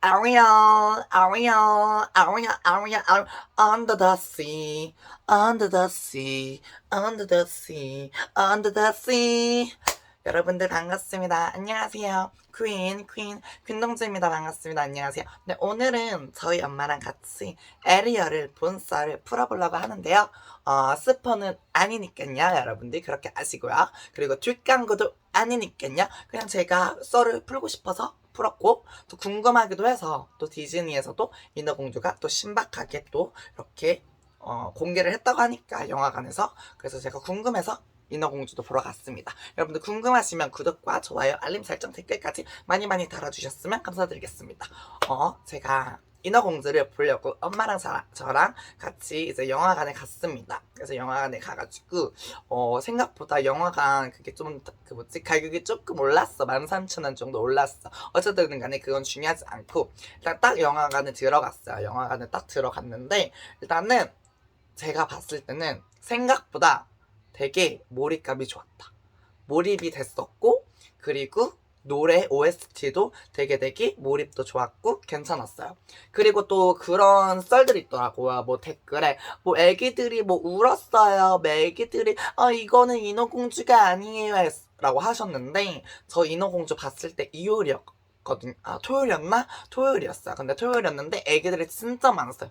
Ariel, Ariel, Ariel, Ariel, Ariel, under the sea, under the sea, under the sea, under the sea. 여러분들 반갑습니다. 안녕하세요. 퀸, 퀸, 퀸동주입니다. 반갑습니다. 안녕하세요. 네, 오늘은 저희 엄마랑 같이 에리어를 본썰을 풀어보려고 하는데요. 어, 스포는 아니니깐요. 여러분들 그렇게 아시고요. 그리고 뒷광고도 아니니깐요. 그냥 제가 썰을 풀고 싶어서 풀었고 또 궁금하기도 해서 또 디즈니에서도 인어공주가 또 신박하게 또 이렇게 어, 공개를 했다고 하니까 영화관에서 그래서 제가 궁금해서 인어공주도 보러 갔습니다. 여러분들 궁금하시면 구독과 좋아요, 알림 설정, 댓글까지 많이 많이 달아주셨으면 감사드리겠습니다. 어, 제가 인어공주를 보려고 엄마랑 저, 저랑 같이 이제 영화관에 갔습니다. 그래서 영화관에 가가지고 어, 생각보다 영화관 그게 좀 그 뭐지? 가격이 조금 올랐어. 13,000원 정도 올랐어. 어쨌든 간에 그건 중요하지 않고 일단 딱 영화관에 들어갔어요. 영화관에 딱 들어갔는데 일단은 제가 봤을 때는 생각보다 되게 몰입감이 좋았다. 몰입이 됐었고 그리고 노래 OST도 되게 되게 몰입도 좋았고 괜찮았어요. 그리고 또 그런 썰들이 있더라고요. 뭐 댓글에 뭐 애기들이 뭐 울었어요. 뭐 애기들이 아 이거는 인어공주가 아니에요 라고 하셨는데 저 인어공주 봤을 때 이효리였거든요. 아 토요일이었나? 토요일이었어요. 근데 토요일이었는데 애기들이 진짜 많았어요.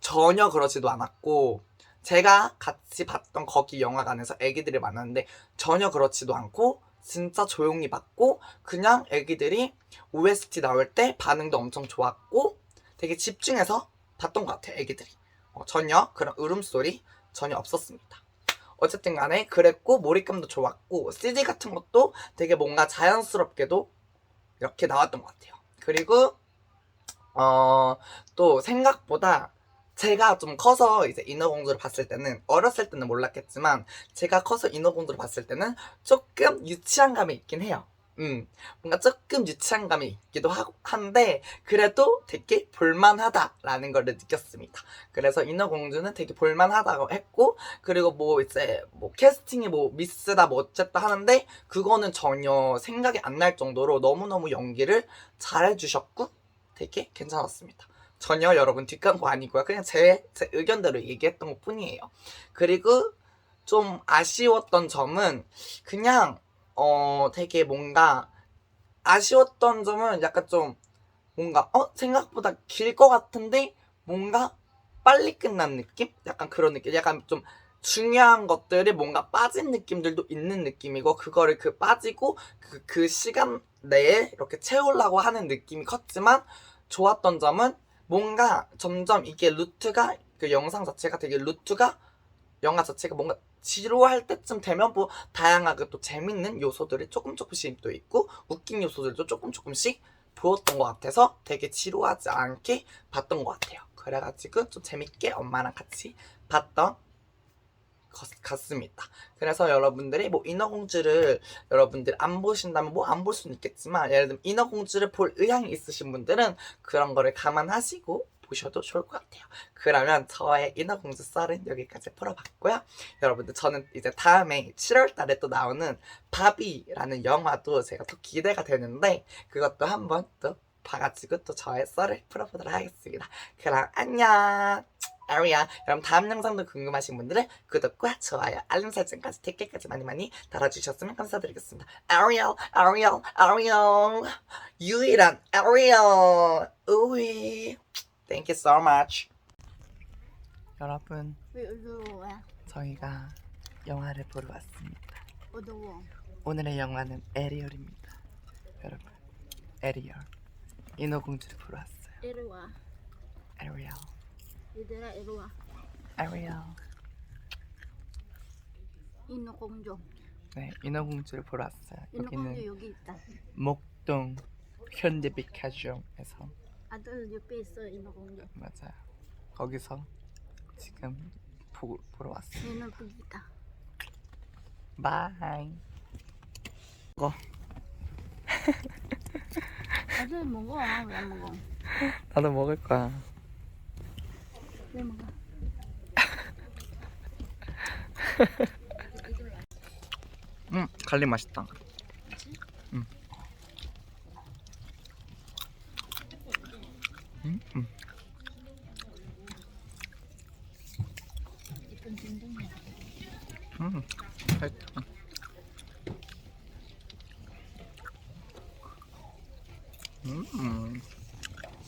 전혀 그러지도 않았고 제가 같이 봤던 거기 영화관에서 애기들이 많았는데 전혀 그렇지도 않고 진짜 조용히 봤고 그냥 애기들이 OST 나올 때 반응도 엄청 좋았고 되게 집중해서 봤던 것 같아요 애기들이. 어, 전혀 그런 울음소리 전혀 없었습니다. 어쨌든 간에 그랬고 몰입감도 좋았고 CG 같은 것도 되게 뭔가 자연스럽게도 이렇게 나왔던 것 같아요. 그리고 어, 또 생각보다 제가 좀 커서 이제 인어공주를 봤을 때는 어렸을 때는 몰랐겠지만 제가 커서 인어공주를 봤을 때는 조금 유치한 감이 있긴 해요. 음, 뭔가 조금 유치한 감이 있기도 하고 한데 그래도 되게 볼만하다라는 걸 느꼈습니다. 그래서 인어공주는 되게 볼만하다고 했고 그리고 뭐 이제 뭐 캐스팅이 뭐 미스다 뭐 어쨌다 하는데 그거는 전혀 생각이 안 날 정도로 너무너무 연기를 잘해주셨고 되게 괜찮았습니다. 전혀 여러분 뒷광고 아니고요. 그냥 제, 제 의견대로 얘기했던 것 뿐이에요. 그리고 좀 아쉬웠던 점은 그냥 어 되게 뭔가 아쉬웠던 점은 약간 좀 뭔가 어 생각보다 길 것 같은데 뭔가 빨리 끝난 느낌? 약간 그런 느낌. 약간 좀 중요한 것들이 뭔가 빠진 느낌들도 있는 느낌이고 그거를 그 빠지고 그, 그 시간 내에 이렇게 채우려고 하는 느낌이 컸지만 좋았던 점은 뭔가 점점 이게 루트가 그 영상 자체가 되게 루트가 영화 자체가 뭔가 지루할 때쯤 되면 뭐 다양하게 또 재밌는 요소들이 조금 조금씩 또 있고 웃긴 요소들도 조금 조금씩 보였던 것 같아서 되게 지루하지 않게 봤던 것 같아요. 그래가지고 좀 재밌게 엄마랑 같이 봤던 것 같습니다. 그래서 여러분들이 뭐 인어공주를 여러분들 안 보신다면 뭐 안 볼 수는 있겠지만 예를 들면 인어공주를 볼 의향이 있으신 분들은 그런 거를 감안하시고 보셔도 좋을 것 같아요. 그러면 저의 인어공주 썰은 여기까지 풀어봤고요. 여러분들 저는 이제 다음에 7월 달에 또 나오는 바비라는 영화도 제가 또 기대가 되는데 그것도 한번 또 봐가지고 또 저의 썰을 풀어보도록 하겠습니다. 그럼 안녕! 아리야 여러분 다음 영상도 궁금하신 분들은 구독과 좋아요 알림 설정까지 댓글까지 많이 많이 달아주셨으면 감사드리겠습니다. 아리엘 아리엘 유일한 아리엘 우이. Thank you so much. 여러분 어두워? 저희가 영화를 보러 왔습니다. 어두워. 오늘의 영화는 에리얼입니다. 여러분 에리얼. 인어공주를 보러 왔어요. 이리 와. 얘들아 이리 와. 에리얼 인어공주. 네, 인어공주를 보러 왔어요. 인어공주 여기는 여기 있다. 목동 현대백화점에서 아들 옆에 있어 인어공주. 맞아요. 거기서 지금 보, 보러 왔어요. 얘는 부기다. 바이. 먹어. 아들 먹어. 왜 먹어? 나도 먹을 거야. 왜 먹어? 음, 갈릭 맛있다. 음. 음, 음. 진동이야. 음. 음, 음.